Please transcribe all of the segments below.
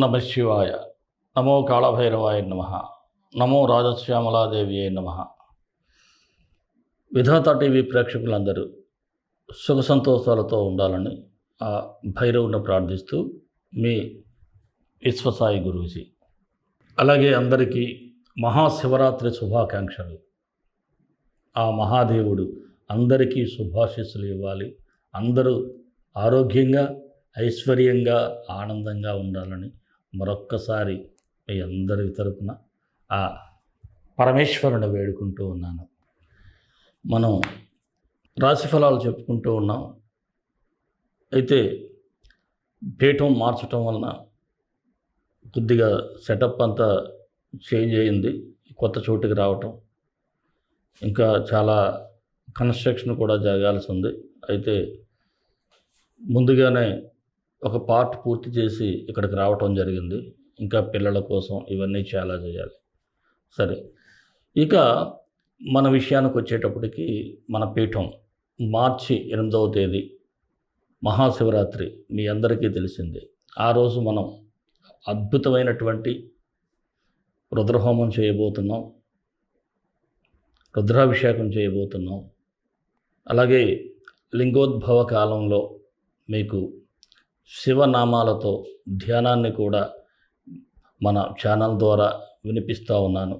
నమ శివాయ. నమో కాళభైరవాయ నమ. నమో రాజశ్యామలాదేవి అయి నమ. విధాత టీవీ ప్రేక్షకులందరూ సుఖ సంతోషాలతో ఉండాలని ఆ భైరవుని ప్రార్థిస్తూ మీ విశ్వసాయి గురూజీ. అలాగే అందరికీ మహాశివరాత్రి శుభాకాంక్షలు. ఆ మహాదేవుడు అందరికీ శుభాశీస్సులు ఇవ్వాలి. అందరూ ఆరోగ్యంగా ఐశ్వర్యంగా ఆనందంగా ఉండాలని మరొక్కసారి మీ అందరి తరపున ఆ పరమేశ్వరుని వేడుకుంటూ ఉన్నాను. మనం రాశి ఫలాలు చెప్పుకుంటూ ఉన్నాం. అయితే పీఠం మార్చటం వలన కొద్దిగా సెటప్ అంతా చేంజ్ అయింది. కొత్త చోటుకి రావటం. ఇంకా చాలా కన్స్ట్రక్షన్ కూడా జరగాల్సి ఉంది. అయితే ముందుగానే ఒక పార్ట్ పూర్తి చేసి ఇక్కడికి రావటం జరిగింది. ఇంకా పిల్లల కోసం ఇవన్నీ చాలా చేయాలి. సరే. ఇక మన విషయానికి వచ్చేటప్పటికి మన పీఠం మార్చి ఎనిమిదవ తేదీ మహాశివరాత్రి మీ అందరికీ తెలిసిందే. ఆ రోజు మనం అద్భుతమైనటువంటి రుద్రహోమం చేయబోతున్నాం. రుద్రాభిషేకం చేయబోతున్నాం. అలాగే లింగోద్భవ కాలంలో మీకు శివనామాలతో ధ్యానాన్ని కూడా మన ఛానల్ ద్వారా వినిపిస్తూ ఉన్నాను.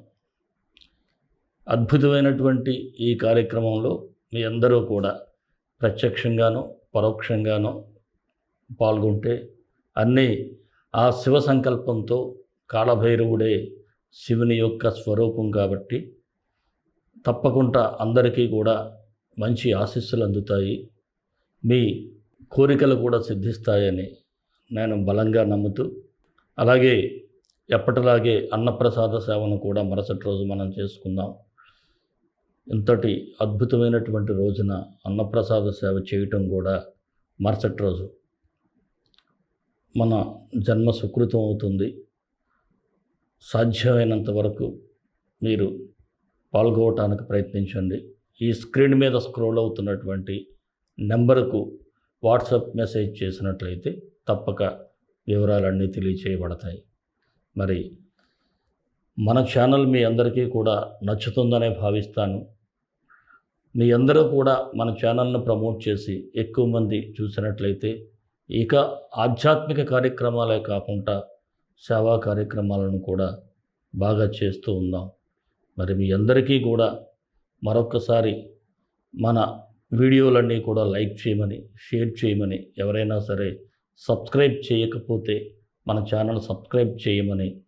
అద్భుతమైనటువంటి ఈ కార్యక్రమంలో మీ అందరూ కూడా ప్రత్యక్షంగానో పరోక్షంగానో పాల్గొంటే అన్నీ ఆ శివ సంకల్పంతో కాళభైరవుడే శివుని యొక్క స్వరూపం కాబట్టి తప్పకుండా అందరికీ కూడా మంచి ఆశీస్సులు అందుతాయి. మీ కోరికలు కూడా సిద్ధిస్తాయని నేను బలంగా నమ్ముతూ అలాగే ఎప్పటిలాగే అన్నప్రసాద సేవను కూడా మరుసటి రోజు మనం చేసుకుందాం. ఇంతటి అద్భుతమైనటువంటి రోజున అన్నప్రసాద సేవ చేయటం కూడా మరుసటి రోజు. మన జన్మ సుకృతం అవుతుంది. సాధ్యమైనంత వరకు మీరు పాల్గొవటానికి ప్రయత్నించండి. ఈ స్క్రీన్ మీద స్క్రోల్ అవుతున్నటువంటి నెంబర్కు వాట్సాప్ మెసేజ్ చేసినట్లయితే తప్పక వివరాలన్నీ తెలియచేయబడతాయి. మరి మన ఛానల్ మీ అందరికీ కూడా నచ్చుతుందనే భావిస్తాను. మీ అందరూ కూడా మన ఛానల్ను ప్రమోట్ చేసి ఎక్కువ మంది చూసినట్లయితే ఇక ఆధ్యాత్మిక కార్యక్రమాలే కాకుండా సేవా కార్యక్రమాలను కూడా బాగా చేస్తూ ఉన్నాం మరి మీ అందరికీ కూడా మరొక్కసారి మన వీడియోలన్నీ కూడా లైక్ చేయమని షేర్ చేయమని ఎవరైనా సరే సబ్స్క్రైబ్ చేయకపోతే మన ఛానల్ సబ్స్క్రైబ్ చేయమని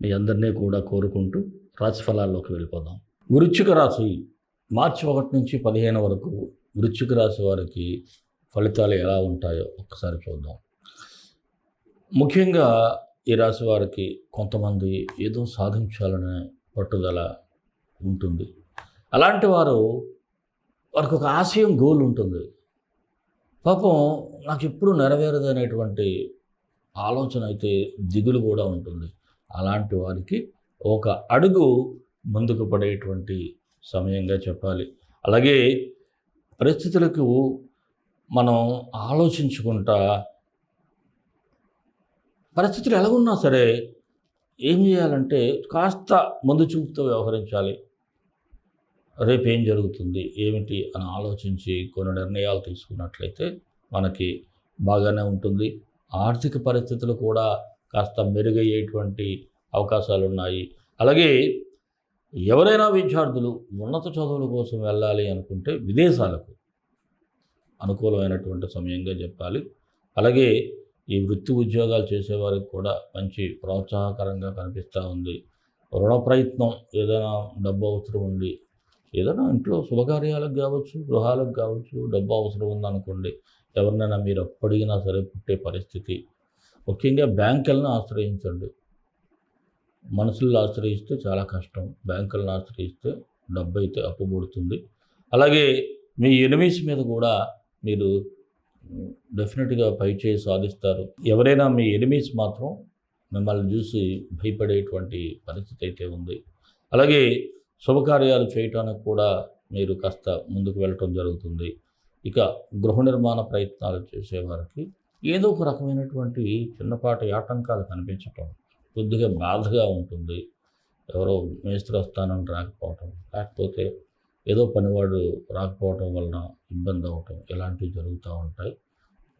మీ అందరినీ కూడా కోరుకుంటూ రాశి ఫలాల్లోకి వెళ్ళిపోదాం. వృశ్చిక రాశి మార్చి ఒకటి నుంచి పదిహేను వరకు వృశ్చిక రాశి వారికి ఫలితాలు ఎలా ఉంటాయో ఒక్కసారి చూద్దాం. ముఖ్యంగా ఈ రాశి వారికి కొంతమంది ఏదో సాధించాలనే పట్టుదల ఉంటుంది. అలాంటి వారు వారికి ఒక ఆశయం గోల్ ఉంటుంది. పాపం నాకు ఎప్పుడు నెరవేరదు అనేటువంటి ఆలోచన అయితే దిగులు కూడా ఉంటుంది. అలాంటి వారికి ఒక అడుగు ముందుకు పడేటువంటి సమయంగా చెప్పాలి. అలాగే పరిస్థితులకు మనం ఆలోచించుకుంటా పరిస్థితులు ఎలాగున్నా సరే ఏం చేయాలంటే కాస్త ముందు చూపుతో వ్యవహరించాలి. రేపు ఏం జరుగుతుంది ఏమిటి అని ఆలోచించి కొన్ని నిర్ణయాలు తీసుకున్నట్లయితే మనకి బాగానే ఉంటుంది. ఆర్థిక పరిస్థితులు కూడా కాస్త మెరుగయ్యేటువంటి అవకాశాలు ఉన్నాయి అలాగే ఎవరైనా విద్యార్థులు ఉన్నత చదువుల కోసం వెళ్ళాలి అనుకుంటే విదేశాలకు అనుకూలమైనటువంటి సమయంగా చెప్పాలి. అలాగే ఈ వృత్తి ఉద్యోగాలు చేసేవారికి కూడా మంచి ప్రోత్సాహకరంగా కనిపిస్తూ ఉంది. రుణ ప్రయత్నం ఏదైనా డబ్బు అవసరం ఉంది ఏదైనా ఇంట్లో శుభకార్యాలకు కావచ్చు గృహాలకు కావచ్చు డబ్బు అవసరం ఉందనుకోండి ఎవరినైనా మీరు అప్పడిగినా సరే పుట్టే పరిస్థితి. ముఖ్యంగా బ్యాంకులను ఆశ్రయించండి. మనుషులను ఆశ్రయిస్తే చాలా కష్టం. బ్యాంకులను ఆశ్రయిస్తే డబ్బు అయితే అప్పుబడుతుంది. అలాగే మీ ఎనిమీస్ మీద కూడా మీరు డెఫినెట్గా పైచేయి సాధిస్తారు. ఎవరైనా మీ ఎనిమీస్ మాత్రం మిమ్మల్ని చూసి భయపడేటువంటి పరిస్థితి అయితే ఉంది. అలాగే శుభకార్యాలు చేయటానికి కూడా మీరు కాస్త ముందుకు వెళ్ళటం జరుగుతుంది. ఇక గృహ నిర్మాణ ప్రయత్నాలు చేసేవారికి ఏదో ఒక రకమైనటువంటి చిన్నపాటి ఆటంకాలు కనిపించటం కొద్దిగా బాధగా ఉంటుంది. ఎవరో మేస్త్రి వస్తానని రాకపోవటం లేకపోతే ఏదో పనివాడు రాకపోవటం వలన ఇబ్బంది అవ్వటం ఇలాంటివి జరుగుతూ ఉంటాయి.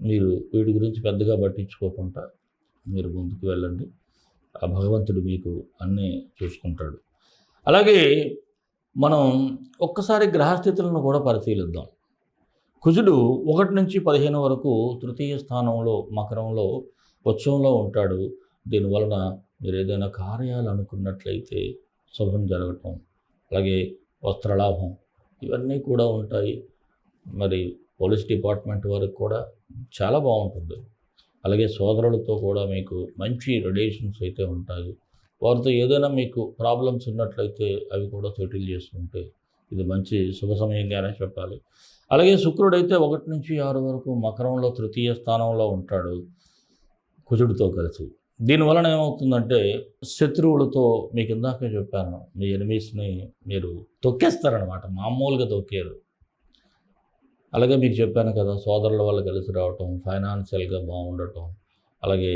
మీరు వీటి గురించి పెద్దగా పట్టించుకోకుండా మీరు ముందుకు వెళ్ళండి. ఆ భగవంతుడు మీకు అన్నీ చూసుకుంటాడు. అలాగే మనం ఒక్కసారి గ్రహస్థితులను కూడా పరిశీలిద్దాం. కుజుడు ఒకటి నుంచి పదిహేను వరకు తృతీయ స్థానంలో మకరంలో ఉత్సవంలో ఉంటాడు. దీనివలన మీరు ఏదైనా కార్యాలు అనుకున్నట్లయితే శుభం జరగటం అలాగే వస్త్రలాభం ఇవన్నీ కూడా ఉంటాయి. మరి పోలీస్ డిపార్ట్మెంట్ వరకు కూడా చాలా బాగుంటుంది. అలాగే సోదరులతో కూడా మీకు మంచి రిలేషన్స్ అయితే ఉంటాయి. వారితో ఏదైనా మీకు ప్రాబ్లమ్స్ ఉన్నట్లయితే అవి కూడా సెటిల్ చేసుకుంటే ఇది మంచి శుభ సమయంగానే చెప్పాలి. అలాగే శుక్రుడు అయితే ఒకటి నుంచి ఆరు వరకు మకరంలో తృతీయ స్థానంలో ఉంటాడు కుజుడితో కలిసి. దీనివలన ఏమవుతుందంటే శత్రువులతో మీకు ఇందాక చెప్పాను మీ ఎనిమీస్ని మీరు తొక్కేస్తారనమాట మామూలుగా తొక్కారు. అలాగే మీకు చెప్పాను కదా సోదరుల వల్ల కలిసి రావటం ఫైనాన్షియల్గా బాగుండటం అలాగే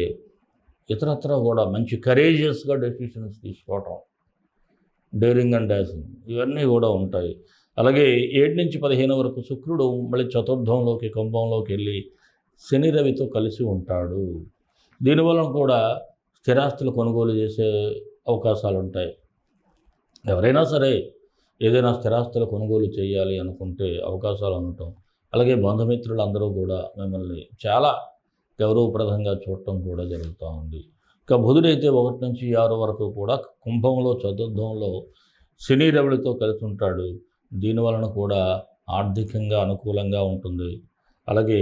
ఇతరత్ర కూడా మంచి కరేజియస్గా డెసిషన్స్ తీసుకోవటం. డేరింగ్ అండ్ డాసింగ్ ఇవన్నీ కూడా ఉంటాయి. అలాగే ఏడు నుంచి పదిహేను వరకు శుక్రుడు మళ్ళీ చతుర్థంలోకి కుంభంలోకి వెళ్ళి శని రవితో కలిసి ఉంటాడు. దీనివల్ల కూడా స్థిరాస్తులు కొనుగోలు చేసే అవకాశాలు ఉంటాయి. ఎవరైనా సరే ఏదైనా స్థిరాస్తులు కొనుగోలు చేయాలి అనుకుంటే అవకాశాలు ఉండటం. అలాగే బంధుమిత్రులు అందరూ కూడా మిమ్మల్ని చాలా గౌరవప్రదంగా చూడటం కూడా జరుగుతూ ఉంది. ఇక బుధుడైతే ఒకటి నుంచి ఆరు వరకు కూడా కుంభంలో చతుర్థంలో శని రవిడితో కలిసి ఉంటాడు దీనివలన కూడా ఆర్థికంగా అనుకూలంగా ఉంటుంది. అలాగే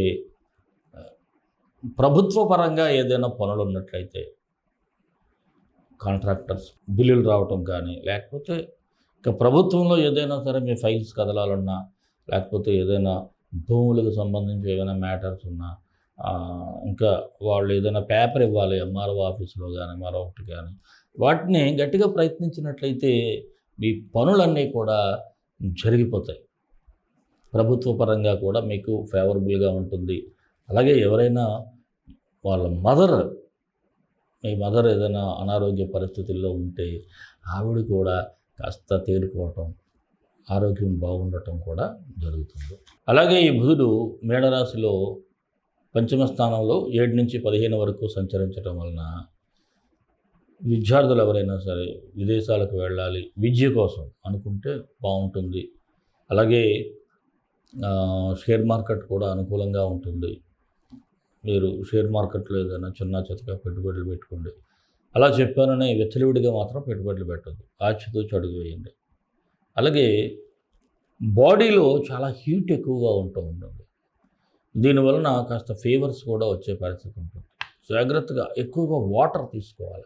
ప్రభుత్వ పరంగా ఏదైనా పనులు ఉన్నట్లయితే కాంట్రాక్టర్స్ బిల్లులు రావటం కానీ లేకపోతే ఇక ప్రభుత్వంలో ఏదైనా సరే మీ ఫైల్స్ కదలాలన్నా లేకపోతే ఏదైనా భూములకు సంబంధించి ఏదైనా మ్యాటర్స్ ఉన్నా ఇంకా వాళ్ళు ఏదైనా పేపర్ ఇవ్వాలి ఎంఆర్ఓ ఆఫీసులో కానీ మరొకటి కానీ వాటిని గట్టిగా ప్రయత్నించినట్లయితే మీ పనులన్నీ కూడా జరిగిపోతాయి. ప్రభుత్వ పరంగా కూడా మీకు ఫేవరబుల్గా ఉంటుంది. అలాగే ఎవరైనా వాళ్ళ మదర్ మీ మదర్ ఏదైనా అనారోగ్య పరిస్థితుల్లో ఉంటే ఆవిడ కూడా కాస్త తేరుకోవటం ఆరోగ్యం బాగుండటం కూడా జరుగుతుంది. అలాగే ఈ బుధుడు మేడరాశిలో పంచమ స్థానంలో ఏడు నుంచి పదిహేను వరకు సంచరించడం వలన విద్యార్థులు ఎవరైనా సరే విదేశాలకు వెళ్ళాలి విద్య కోసం అనుకుంటే బాగుంటుంది. అలాగే షేర్ మార్కెట్ కూడా అనుకూలంగా ఉంటుంది. మీరు షేర్ మార్కెట్లో ఏదైనా చిన్న చితక పెట్టుబడులు పెట్టుకోండి. అలా చెప్పానని వెచ్చలివిడిగా మాత్రం పెట్టుబడులు పెట్టద్దు. ఆచితూచి అడుగు వేయండి. అలాగే బాడీలో చాలా హీట్ ఎక్కువగా ఉంటూ ఉంటుంది దీనివలన కాస్త ఫీవర్స్ కూడా వచ్చే పరిస్థితి ఉంటుంది. జాగ్రత్తగా ఎక్కువగా వాటర్ తీసుకోవాలి.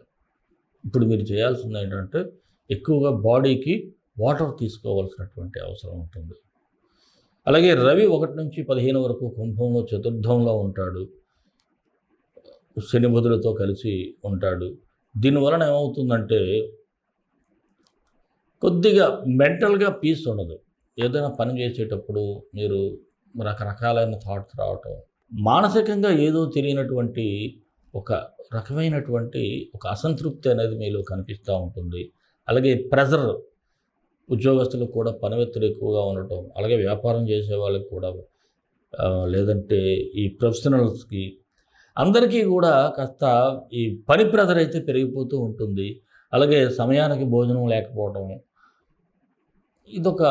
ఇప్పుడు మీరు చేయాల్సింది ఏంటంటే ఎక్కువగా బాడీకి వాటర్ తీసుకోవాల్సినటువంటి అవసరం ఉంటుంది. అలాగే రవి ఒకటి నుంచి పదిహేను వరకు కుంభంలో చతుర్థంలో ఉంటాడు. శని బుధులతో కలిసి ఉంటాడు. దీనివలన ఏమవుతుందంటే కొద్దిగా మెంటల్గా పీస్ ఉండదు. ఏదైనా పని చేసేటప్పుడు మీరు రకరకాలైన థాట్స్ రావటం. మానసికంగా ఏదో తెలియనటువంటి ఒక రకమైనటువంటి ఒక అసంతృప్తి అనేది మీలో కనిపిస్తూ ఉంటుంది. అలాగే ప్రెజర్ ఉద్యోగస్తులకు కూడా పనివెత్తులు ఎక్కువగా ఉండటం అలాగే వ్యాపారం చేసే వాళ్ళకి కూడా లేదంటే ఈ ప్రొఫెషనల్స్కి అందరికీ కూడా కాస్త ఈ పని ప్రెజర్ అయితే పెరిగిపోతూ ఉంటుంది. అలాగే సమయానికి భోజనం లేకపోవడం ఇదొక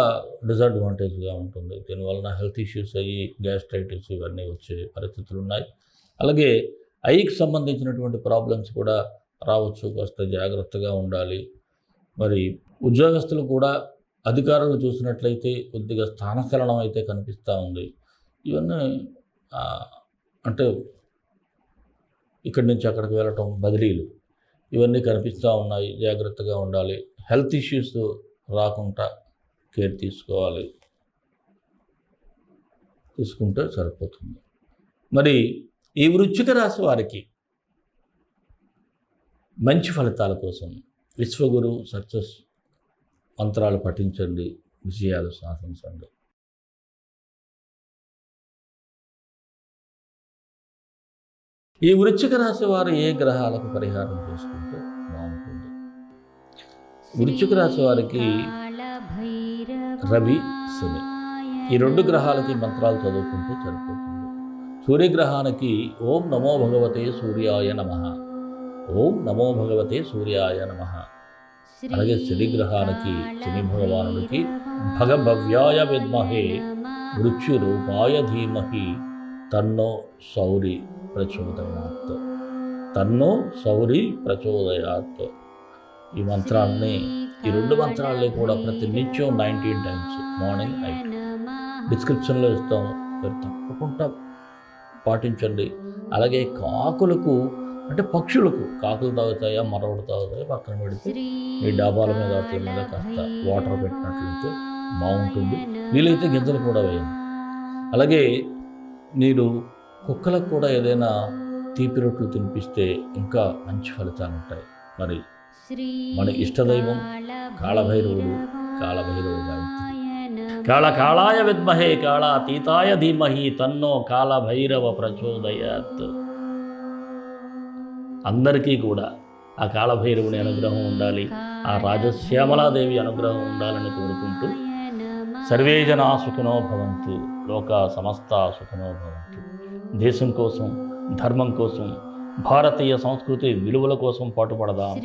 డిసడ్వాంటేజ్గా ఉంటుంది. దీనివలన హెల్త్ ఇష్యూస్ అయ్యి గ్యాస్ట్రైటిస్ ఇవన్నీ వచ్చే పరిస్థితులు ఉన్నాయి అలాగే ఐకి సంబంధించినటువంటి ప్రాబ్లమ్స్ కూడా రావచ్చు. కాస్త జాగ్రత్తగా ఉండాలి. మరి ఉద్యోగస్తులు కూడా అధికారులు చూసినట్లయితే కొద్దిగా స్థానచలనం అయితే కనిపిస్తూ ఉంది. ఇవన్నీ అంటే ఇక్కడి నుంచి అక్కడికి వెళ్ళటం బదిలీలు ఇవన్నీ కనిపిస్తూ ఉన్నాయి. జాగ్రత్తగా ఉండాలి. హెల్త్ ఇష్యూస్ రాకుండా కేర్ తీసుకోవాలి. తీసుకుంటే సరిపోతుంది. మరి ఈ వృచ్చిక రాశి వారికి మంచి ఫలితాల కోసం విశ్వగురు సక్సెస్ మంత్రాలు పఠించండి. విజయాలు సాధించండి. ఈ వృచ్చిక రాశి వారు ఏ గ్రహాలకు పరిహారం చేసుకుంటే బాగుంటుంది. వృచ్చిక రాశి వారికి రవి శని ఈ రెండు గ్రహాలకి మంత్రాలు చదువుకుంటే సరిపోతుంది సూర్యగ్రహానికి ఓం నమో భగవతే సూర్యాయ నమ. ఓం నమో భగవతే సూర్యాయ నమ. అలాగే శనిగ్రహానికి శని భగవానుడికి భగభవ్యాయ విద్మహే మృత్యురూపాయ ధీమహి తన్నో సౌరి ప్రచోదయాత్. తన్నో సౌరి ప్రచోదయాత్. ఈ మంత్రాన్ని ఈ రెండు మంత్రాలని కూడా ప్రతి నిత్యం నైన్టీన్ టైమ్స్ మార్నింగ్ నైట్ డిస్క్రిప్షన్లో ఇస్తాం మీరు తప్పకుండా పాటించండి. అలాగే కాకులకు అంటే పక్షులకు కాకులు తాగుతాయా మరొకటి తాగుతాయా పక్కన పెడితే మీ డాబాల మీద వాటి మీద కాస్త వాటర్ పెట్టినట్లయితే బాగుంటుంది. వీలైతే గింజలు కూడా వేయండి. అలాగే మీరు కుక్కలకు కూడా ఏదైనా తీపి రొట్లు తినిపిస్తే ఇంకా మంచి ఫలితాలు ఉంటాయి మరి మన ఇష్టదైవం కాళభైరవుడు కాళభైరవ గాయత్రి కాళ కాళాయ విద్మహే కాళాతీతాయ ధీమహి తన్నో కాళభైరవ ప్రచోదయాత్. అందరికీ కూడా ఆ కాళభైరవుని అనుగ్రహం ఉండాలి ఆ రాజశ్యామలాదేవి అనుగ్రహం ఉండాలని కోరుకుంటూ సర్వే జనా సుఖినో భవంతు లోక సమస్త సుఖినో భవంతు. దేశం కోసం ధర్మం కోసం భారతీయ సంస్కృతి విలువల కోసం పాటుపడదాం.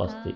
స్వస్తి